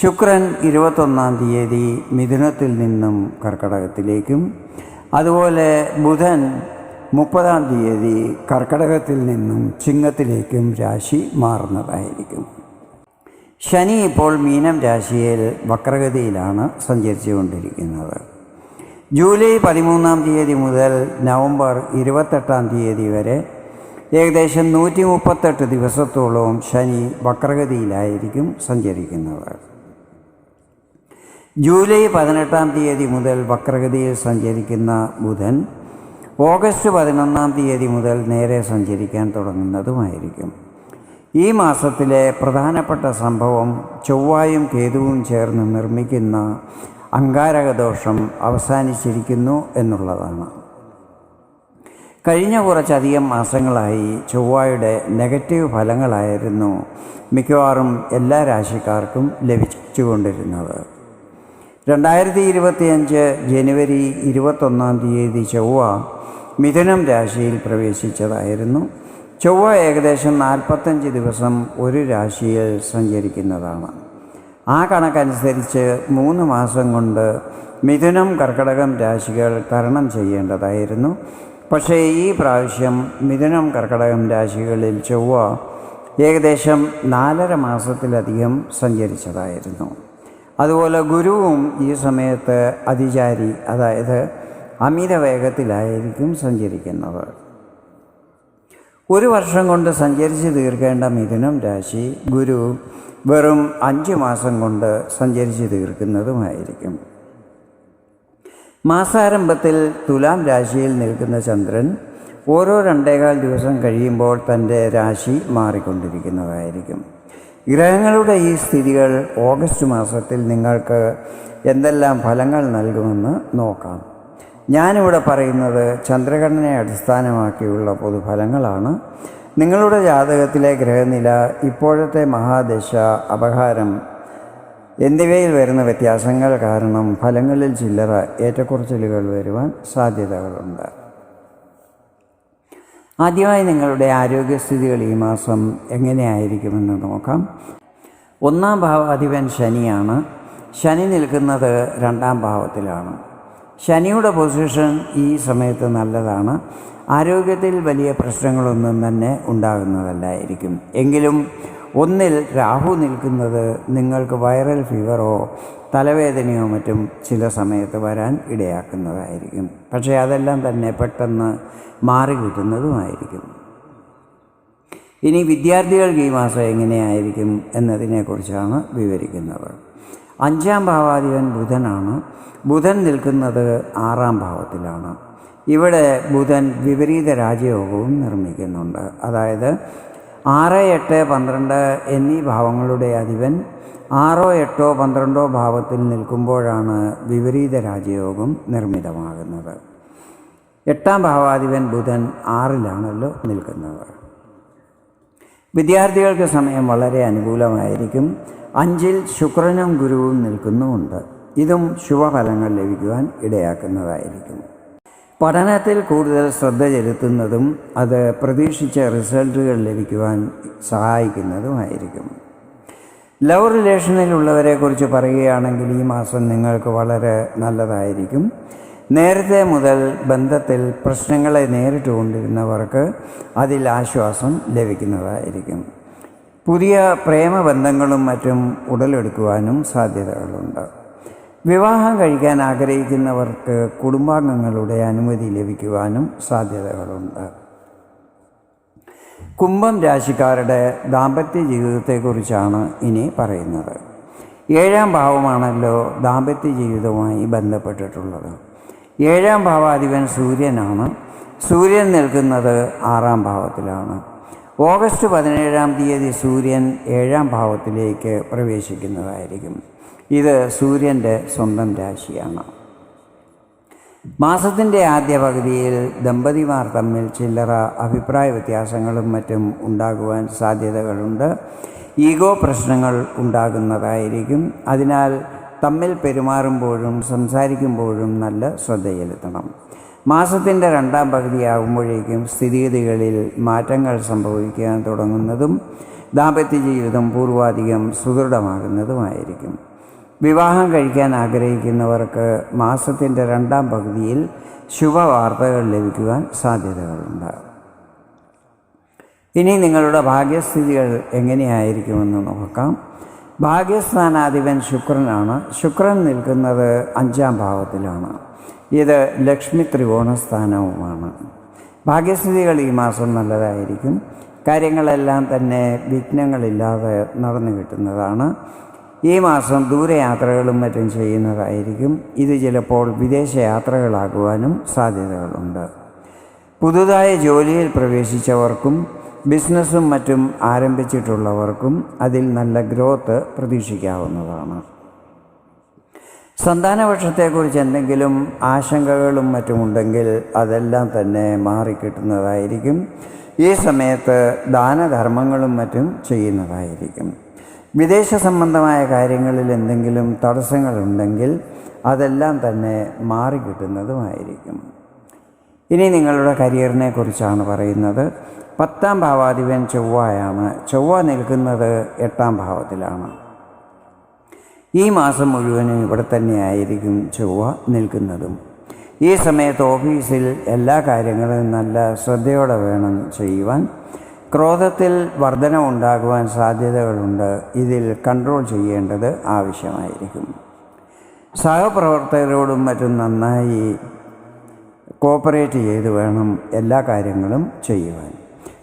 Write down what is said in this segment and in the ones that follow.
ശുക്രൻ ഇരുപത്തൊന്നാം തീയതി മിഥുനത്തിൽ നിന്നും കർക്കടകത്തിലേക്കും അതുപോലെ ബുധൻ മുപ്പതാം തീയതി കർക്കടകത്തിൽ നിന്നും ചിങ്ങത്തിലേക്കും രാശി മാറുന്നതായിരിക്കും. ശനി ഇപ്പോൾ മീനം രാശിയിൽ വക്രഗതിയിലാണ് സഞ്ചരിച്ചുകൊണ്ടിരിക്കുന്നത്. ജൂലൈ പതിമൂന്നാം തീയതി മുതൽ നവംബർ ഇരുപത്തെട്ടാം തീയതി വരെ ഏകദേശം നൂറ്റി മുപ്പത്തെട്ട് ദിവസത്തോളം ശനി വക്രഗതിയിലായിരിക്കും സഞ്ചരിക്കുന്നത്. ജൂലൈ പതിനെട്ടാം തീയതി മുതൽ വക്രഗതിയിൽ സഞ്ചരിക്കുന്ന ബുധൻ ഓഗസ്റ്റ് പതിനൊന്നാം തീയതി മുതൽ നേരെ സഞ്ചരിക്കാൻ തുടങ്ങുന്നതുമായിരിക്കും. ഈ മാസത്തിലെ പ്രധാനപ്പെട്ട സംഭവം ചൊവ്വായും കേതുവും ചേർന്ന് നിർമ്മിക്കുന്ന അങ്കാരകദോഷം അവസാനിച്ചിരിക്കുന്നു എന്നുള്ളതാണ്. കഴിഞ്ഞ കുറച്ചധികം മാസങ്ങളായി ചൊവ്വായുടെ നെഗറ്റീവ് ഫലങ്ങളായിരുന്നു മിക്കവാറും എല്ലാ രാശിക്കാർക്കും ലഭിച്ചുകൊണ്ടിരുന്നത്. രണ്ടായിരത്തി ഇരുപത്തിയഞ്ച് ജനുവരി ഇരുപത്തൊന്നാം തീയതി ചൊവ്വ മിഥുനം രാശിയിൽ പ്രവേശിച്ചതായിരുന്നു. ചൊവ്വ ഏകദേശം നാൽപ്പത്തഞ്ച് ദിവസം ഒരു രാശിയിൽ സഞ്ചരിക്കുന്നതാണ്. ആ കണക്കനുസരിച്ച് മൂന്ന് മാസം കൊണ്ട് മിഥുനം കർക്കടകം രാശികൾ തരണം ചെയ്യേണ്ടതായിരുന്നു. പക്ഷേ ഈ പ്രാവശ്യം മിഥുനം കർക്കടകം രാശികളിൽ ചൊവ്വ ഏകദേശം നാലര മാസത്തിലധികം സഞ്ചരിച്ചതായിരുന്നു. അതുപോലെ ഗുരുവും ഈ സമയത്ത് അതിചാരി അതായത് അമിത വേഗത്തിലായിരിക്കും സഞ്ചരിക്കുന്നത്. ഒരു വർഷം കൊണ്ട് സഞ്ചരിച്ച് തീർക്കേണ്ട മിഥുനം രാശി ഗുരു വെറും അഞ്ച് മാസം കൊണ്ട് സഞ്ചരിച്ച് തീർക്കുന്നതുമായിരിക്കും. മാസാരംഭത്തിൽ തുലാം രാശിയിൽ നിൽക്കുന്ന ചന്ദ്രൻ ഓരോ രണ്ടേകാൽ ദിവസം കഴിയുമ്പോൾ തന്റെ രാശി മാറിക്കൊണ്ടിരിക്കുന്നതായിരിക്കും. ഗ്രഹങ്ങളുടെ ഈ സ്ഥിതികൾ ഓഗസ്റ്റ് മാസത്തിൽ നിങ്ങൾക്ക് എന്തെല്ലാം ഫലങ്ങൾ നൽകുമെന്ന് നോക്കാം. ഞാനിവിടെ പറയുന്നത് ചന്ദ്രഘടനയെ അടിസ്ഥാനമാക്കിയുള്ള പൊതുഫലങ്ങളാണ്. നിങ്ങളുടെ ജാതകത്തിലെ ഗ്രഹനില ഇപ്പോഴത്തെ മഹാദശ അപഹാരം എന്നിവയിൽ വരുന്ന വ്യത്യാസങ്ങൾ കാരണം ഫലങ്ങളിൽ ചില്ലറ ഏറ്റക്കുറച്ചിലുകൾ വരുവാൻ സാധ്യതകളുണ്ട്. ആദ്യമായി നിങ്ങളുടെ ആരോഗ്യസ്ഥിതികൾ ഈ മാസം എങ്ങനെയായിരിക്കുമെന്ന് നോക്കാം. ഒന്നാം ഭാവാധിപൻ ശനിയാണ്. ശനി നിൽക്കുന്നത് രണ്ടാം ഭാവത്തിലാണ്. ശനിയുടെ പൊസിഷൻ ഈ സമയത്ത് നല്ലതാണ്. ആരോഗ്യത്തിൽ വലിയ പ്രശ്നങ്ങളൊന്നും തന്നെ ഉണ്ടാകുന്നതല്ലായിരിക്കും. എങ്കിലും ഒന്നിൽ രാഹു നിൽക്കുന്നത് നിങ്ങൾക്ക് വൈറൽ ഫീവറോ തലവേദനയോ മറ്റും ചില സമയത്ത് വരാൻ ഇടയാക്കുന്നതായിരിക്കും. പക്ഷേ അതെല്ലാം തന്നെ പെട്ടെന്ന് മാറി കിട്ടുന്നതുമായിരിക്കും. ഇനി വിദ്യാർത്ഥികൾക്ക് ഈ മാസം എങ്ങനെയായിരിക്കും എന്നതിനെക്കുറിച്ചാണ് വിവരിക്കുന്നത് അഞ്ചാം ഭാവാധിപൻ ബുധനാണ്. ബുധൻ നിൽക്കുന്നത് ആറാം ഭാവത്തിലാണ്. ഇവിടെ ബുധൻ വിപരീത രാജയോഗവും നിർമ്മിക്കുന്നുണ്ട്. അതായത് ആറ് എട്ട് പന്ത്രണ്ട് എന്നീ ഭാവങ്ങളുടെ അധിപൻ ആറോ എട്ടോ പന്ത്രണ്ടോ ഭാവത്തിൽ നിൽക്കുമ്പോഴാണ് വിപരീത രാജയോഗം നിർമ്മിതമാകുന്നത്. എട്ടാം ഭാവാധിപൻ ബുധൻ ആറിലാണല്ലോ നിൽക്കുന്നത്. വിദ്യാർത്ഥികൾക്ക് സമയം വളരെ അനുകൂലമായിരിക്കും. അഞ്ചിൽ ശുക്രനും ഗുരുവും നിൽക്കുന്നുമുണ്ട്. ഇതും ശുഭഫലങ്ങൾ ലഭിക്കുവാൻ ഇടയാക്കുന്നതായിരിക്കും. പഠനത്തിൽ കൂടുതൽ ശ്രദ്ധ ചെലുത്തുന്നതും അത് പ്രതീക്ഷിച്ച റിസൾട്ടുകൾ ലഭിക്കുവാൻ സഹായിക്കുന്നതുമായിരിക്കും. ലവ് റിലേഷനിലുള്ളവരെക്കുറിച്ച് പറയുകയാണെങ്കിൽ ഈ മാസം നിങ്ങൾക്ക് വളരെ നല്ലതായിരിക്കും. നേരത്തെ മുതൽ ബന്ധത്തിൽ പ്രശ്നങ്ങളെ നേരിട്ടുകൊണ്ടിരുന്നവർക്ക് അതിൽ ആശ്വാസം ലഭിക്കുന്നതായിരിക്കും. പുതിയ പ്രേമബന്ധങ്ങളും മറ്റും ഉടലെടുക്കുവാനും സാധ്യതകളുണ്ട്. വിവാഹം കഴിക്കാൻ ആഗ്രഹിക്കുന്നവർക്ക് കുടുംബാംഗങ്ങളുടെ അനുമതി ലഭിക്കുവാനും സാധ്യതകളുണ്ട്. കുംഭം രാശിക്കാരുടെ ദാമ്പത്യ ജീവിതത്തെക്കുറിച്ചാണ് ഇനി പറയുന്നത്. ഏഴാം ഭാവമാണല്ലോ ദാമ്പത്യ ജീവിതവുമായി ബന്ധപ്പെട്ടിട്ടുള്ളത്. ഏഴാം ഭാവാധിപൻ സൂര്യനാണ്. സൂര്യൻ നിൽക്കുന്നത് ആറാം ഭാവത്തിലാണ്. ഓഗസ്റ്റ് പതിനേഴാം തീയതി സൂര്യൻ ഏഴാം ഭാവത്തിലേക്ക് പ്രവേശിക്കുന്നതായിരിക്കും. ഇത് സൂര്യന്റെ സ്വന്തം രാശിയാണ്. മാസത്തിന്റെ ആദ്യ പകുതിയിൽ ദമ്പതിമാർ തമ്മിൽ ചില്ലറ അഭിപ്രായ വ്യത്യാസങ്ങളും മറ്റും ഉണ്ടാകുവാൻ സാധ്യതകളുണ്ട്. ഈഗോ പ്രശ്നങ്ങൾ ഉണ്ടാകുന്നതായിരിക്കും. അതിനാൽ തമ്മിൽ പെരുമാറുമ്പോഴും സംസാരിക്കുമ്പോഴും നല്ല ശ്രദ്ധയിലെത്തണം മാസത്തിന്റെ രണ്ടാം പകുതിയാകുമ്പോഴേക്കും സ്ഥിതിഗതികളിൽ മാറ്റങ്ങൾ സംഭവിക്കാൻ തുടങ്ങുന്നതും ദാമ്പത്യ ജീവിതം പൂർവാധികം സുദൃഢമാകുന്നതുമായിരിക്കും. വിവാഹം കഴിക്കാൻ ആഗ്രഹിക്കുന്നവർക്ക് മാസത്തിന്റെ രണ്ടാം പകുതിയിൽ ശുഭവാർത്തകൾ ലഭിക്കുവാൻ സാധ്യതകളുണ്ട്. ഇനി നിങ്ങളുടെ ഭാഗ്യസ്ഥിതികൾ എങ്ങനെയായിരിക്കുമെന്ന് നോക്കാം. ഭാഗ്യസ്ഥാനാധിപൻ ശുക്രനാണ്. ശുക്രൻ നിൽക്കുന്നത് അഞ്ചാം ഭാവത്തിലാണ്. ഇത് ലക്ഷ്മി ത്രികോണ സ്ഥാനവുമാണ് ഭാഗ്യസ്ഥിതികൾ ഈ മാസം നല്ലതായിരിക്കും. കാര്യങ്ങളെല്ലാം തന്നെ വിഘ്നങ്ങളില്ലാതെ നടന്നു കിട്ടുന്നതാണ്. ഈ മാസം ദൂരയാത്രകളും മറ്റും ചെയ്യുന്നതായിരിക്കും. ഇത് ചിലപ്പോൾ വിദേശ യാത്രകളാകുവാനും സാധ്യതകളുണ്ട്. പുതുതായ ജോലിയിൽ പ്രവേശിച്ചവർക്കും ബിസിനസ്സും മറ്റും ആരംഭിച്ചിട്ടുള്ളവർക്കും അതിൽ നല്ല ഗ്രോത്ത് പ്രതീക്ഷിക്കാവുന്നതാണ്. സന്താനപക്ഷത്തെക്കുറിച്ച് എന്തെങ്കിലും ആശങ്കകളും മറ്റുമുണ്ടെങ്കിൽ അതെല്ലാം തന്നെ മാറിക്കിട്ടുന്നതായിരിക്കും. ഈ സമയത്ത് ദാനധർമ്മങ്ങളും മറ്റും ചെയ്യുന്നതായിരിക്കും. വിദേശ സംബന്ധമായ കാര്യങ്ങളിൽ എന്തെങ്കിലും തടസ്സങ്ങളുണ്ടെങ്കിൽ അതെല്ലാം തന്നെ മാറിക്കിട്ടുന്നതുമായിരിക്കും ഇനി നിങ്ങളുടെ കരിയറിനെ കുറിച്ചാണ് പറയുന്നത്. പത്താം ഭാവാധിപൻ ചൊവ്വയാണ്. ചൊവ്വ നിൽക്കുന്നത് എട്ടാം ഭാവത്തിലാണ്. ഈ മാസം മുഴുവനും ഇവിടെ തന്നെയായിരിക്കും ചൊവ്വ നിൽക്കുന്നതും. ഈ സമയത്ത് ഓഫീസിൽ എല്ലാ കാര്യങ്ങളും നല്ല ശ്രദ്ധയോടെ വേണം ചെയ്യുവാൻ. ക്രോധത്തിൽ വർധന ഉണ്ടാകുവാൻ സാധ്യതകളുണ്ട്. ഇതിൽ കൺട്രോൾ ചെയ്യേണ്ടത് ആവശ്യമായിരിക്കും. സഹപ്രവർത്തകരോടും മറ്റും നന്നായി കോപ്പറേറ്റ് ചെയ്ത് വേണം എല്ലാ കാര്യങ്ങളും ചെയ്യുവാൻ.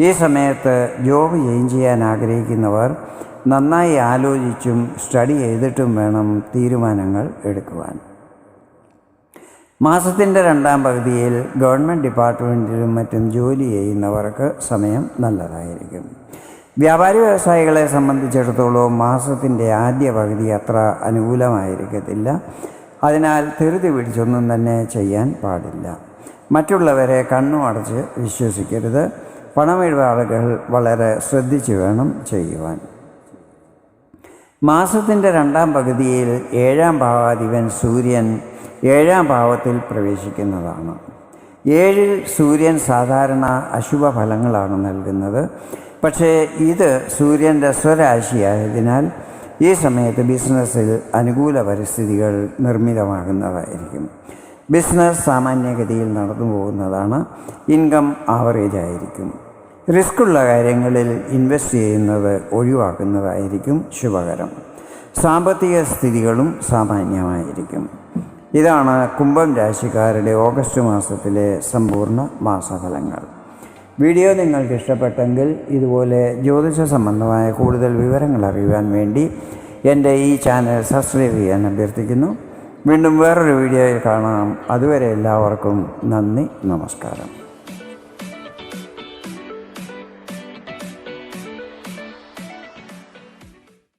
ഈ സമയത്ത് ജോബ് ചേഞ്ച് ചെയ്യാൻ ആഗ്രഹിക്കുന്നവർ നന്നായി ആലോചിച്ചും സ്റ്റഡി ചെയ്തിട്ടും വേണം തീരുമാനങ്ങൾ എടുക്കുവാൻ. മാസത്തിന്റെ രണ്ടാം പകുതിയിൽ ഗവൺമെന്റ് ഡിപ്പാർട്ട്മെന്റിലും മറ്റും ജോലി ചെയ്യുന്നവർക്ക് സമയം നല്ലതായിരിക്കും. വ്യാപാരി വ്യവസായികളെ സംബന്ധിച്ചിടത്തോളം മാസത്തിന്റെ ആദ്യ പകുതി അത്ര അനുകൂലമായിരിക്കത്തില്ല. അതിനാൽ ധൃതി പിടിച്ചൊന്നും തന്നെ ചെയ്യാൻ പാടില്ല. മറ്റുള്ളവരെ കണ്ണും അടച്ച് വിശ്വസിക്കരുത്. പണമിടപാടുകൾ വളരെ ശ്രദ്ധിച്ചു വേണം ചെയ്യുവാൻ. മാസത്തിന്റെ രണ്ടാം പകുതിയിൽ ഏഴാം ഭാവാധിപൻ സൂര്യൻ ഏഴാം ഭാവത്തിൽ പ്രവേശിക്കുന്നതാണ്. ഏഴിൽ സൂര്യൻ സാധാരണ അശുഭ ഫലങ്ങളാണ് നൽകുന്നത്. പക്ഷേ ഇത് സൂര്യന്റെ സ്വരാശിയായതിനാൽ ഈ സമയത്ത് ബിസിനസ്സിൽ അനുകൂല പരിസ്ഥിതികൾ നിർമ്മിതമാകുന്നതായിരിക്കും. ബിസിനസ് സാമാന്യഗതിയിൽ നടന്നു പോകുന്നതാണ് ഇൻകം ആവറേജ് ആയിരിക്കും റിസ്ക്കുള്ള കാര്യങ്ങളിൽ ഇൻവെസ്റ്റ് ചെയ്യുന്നത് ഒഴിവാക്കുന്നതായിരിക്കും ശുഭകരം. സാമ്പത്തിക സ്ഥിതികളും സാമാന്യമായിരിക്കും. ഇതാണ് കുംഭം രാശിക്കാരുടെ ഓഗസ്റ്റ് മാസത്തിലെ സമ്പൂർണ മാസഫലങ്ങൾ. വീഡിയോ നിങ്ങൾക്ക് ഇഷ്ടപ്പെട്ടെങ്കിൽ ഇതുപോലെ ജ്യോതിഷ സംബന്ധമായ കൂടുതൽ വിവരങ്ങൾ അറിയുവാൻ വേണ്ടി എന്റെ ഈ ചാനൽ സബ്സ്ക്രൈബ് ചെയ്യാൻ അഭ്യർത്ഥിക്കുന്നു. വീണ്ടും വേറൊരു വീഡിയോയിൽ കാണാം. അതുവരെ എല്ലാവർക്കും നന്ദി നമസ്കാരം.